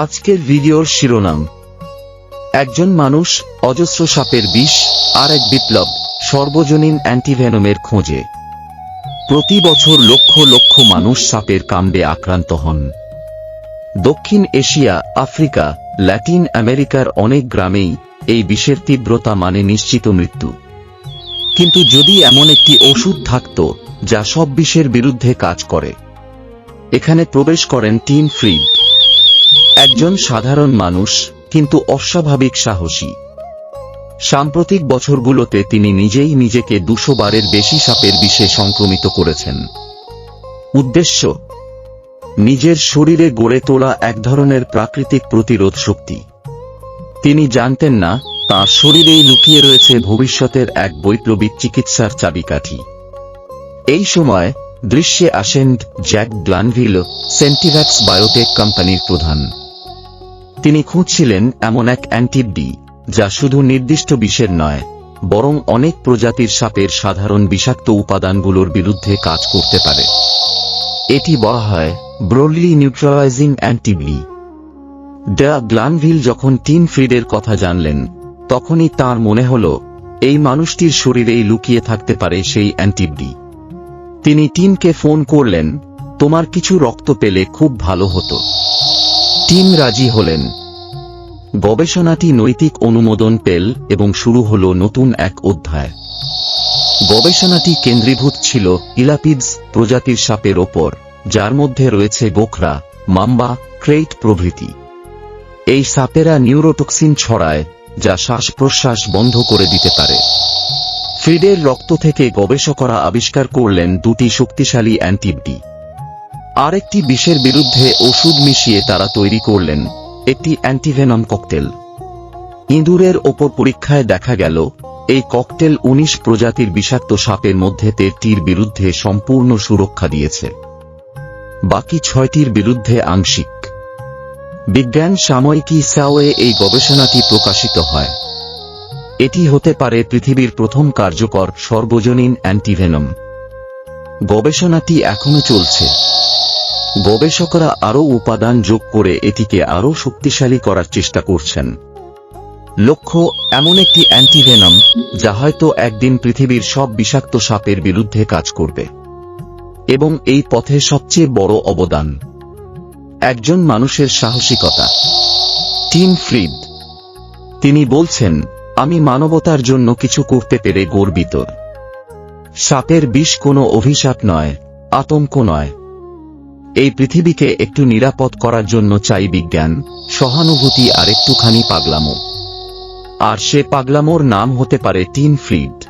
আজকের ভিডিওর শিরোনাম। একজন মানুষ অজস্র সাপের বিষ আর এক বিপ্লব সর্বজনীন অ্যান্টিভেনমের খোঁজে। প্রতি বছর লক্ষ লক্ষ মানুষ সাপের কামড়ে আক্রান্ত হন। দক্ষিণ এশিয়া, আফ্রিকা, ল্যাটিন আমেরিকার অনেক গ্রামেই এই বিষের তীব্রতা মানে নিশ্চিত মৃত্যু। কিন্তু যদি এমন একটি ওষুধ থাকত যা সব বিষের বিরুদ্ধে কাজ করে, এখানে প্রবেশ করেন টিম ফ্রিড। একজন সাধারণ মানুষ, কিন্তু অস্বাভাবিক সাহসী। সাম্প্রতিক বছরগুলোতে তিনি নিজেই নিজেকে দুশো বারের বেশি সাপের বিষে সংক্রমিত করেছেন। উদ্দেশ্য? নিজের শরীরে গড়ে তোলা এক ধরনের প্রাকৃতিক প্রতিরোধ শক্তি। তিনি জানতেন না, তাঁর শরীরেই লুকিয়ে রয়েছে ভবিষ্যতের এক বৈপ্লবিক চিকিৎসার চাবিকাঠি। এই সময়, দৃশ্যে আসেন জ্যাক গ্লানভিল, সেন্টিভ্যাক্স বায়োটেক কোম্পানির প্রধান। তিনি খুঁজছিলেন এমন এক অ্যান্টিডি যা শুধু নির্দিষ্ট বিষের নয়, বরং অনেক প্রজাতির সাপের সাধারণ বিষাক্ত উপাদানগুলোর বিরুদ্ধে কাজ করতে পারে। এটি বলা হয় ব্রোডলি নিউট্রালাইজিং অ্যান্টিবলি ডা গ্লানভিল যখন টিন ফ্রিডের কথা জানলেন, তখনই তার মনে হল, এই মানুষটির শরীরেই লুকিয়ে থাকতে পারে সেই অ্যান্টিবডি। তিনি টিনকে ফোন করলেন, তোমার কিছু রক্ত পেলে খুব ভালো হতো। টিম রাজি হলেন। গবেষণাটি নৈতিক অনুমোদন পেল এবং শুরু হল নতুন এক অধ্যায়। গবেষণাটি কেন্দ্রীভূত ছিল ইলাপিডস প্রজাতির সাপের ওপর, যার মধ্যে রয়েছে গোখরা, মাম্বা, ক্রেইট প্রভৃতি। এই সাপেরা নিউরোটক্সিন ছড়ায়, যা শ্বাস প্রশ্বাস বন্ধ করে দিতে পারে। ফ্রিডের রক্ত থেকে গবেষকরা আবিষ্কার করলেন দুটি শক্তিশালী অ্যান্টিবডি। আরেকটি বিষের বিরুদ্ধে ওষুধ মিশিয়ে তারা তৈরি করলেন একটি অ্যান্টিভেনম ককটেল। ইঁদুরের ওপর পরীক্ষায় দেখা গেল, এই ককটেল ১৯ প্রজাতির বিষাক্ত সাপের মধ্যে তেরটির বিরুদ্ধে সম্পূর্ণ সুরক্ষা দিয়েছে। বাকি ছয়টির বিরুদ্ধে আংশিক। বিজ্ঞান সাময়িকী সাওয়ে এই গবেষণাটি প্রকাশিত হয়। এটি হতে পারে পৃথিবীর প্রথম কার্যকর সর্বজনীন অ্যান্টিভেনম। গবেষণাটি এখনও চলছে। গবেষকরা আরও উপাদান যোগ করে এটিকে আরও শক্তিশালী করার চেষ্টা করছেন। লক্ষ্য, এমন একটি অ্যান্টিভেনম যা হয়তো একদিন পৃথিবীর সব বিষাক্ত সাপের বিরুদ্ধে কাজ করবে। এবং এই পথে সবচেয়ে বড় অবদান। একজন মানুষের সাহসিকতা। Tim Friede. তিনি বলছেন, আমি মানবতার জন্য কিছু করতে পেরে গর্বিত। সাপের বিষ কোনো অভিশাপ নয়, আতঙ্ক নয়। এই পৃথিবীকে একটু নিরাপদ করার জন্য চাই বিজ্ঞান, সহানুভূতি আর একটুখানি পাগলামো। আর সে পাগলামোর নাম হতে পারে টিন ফ্রিড।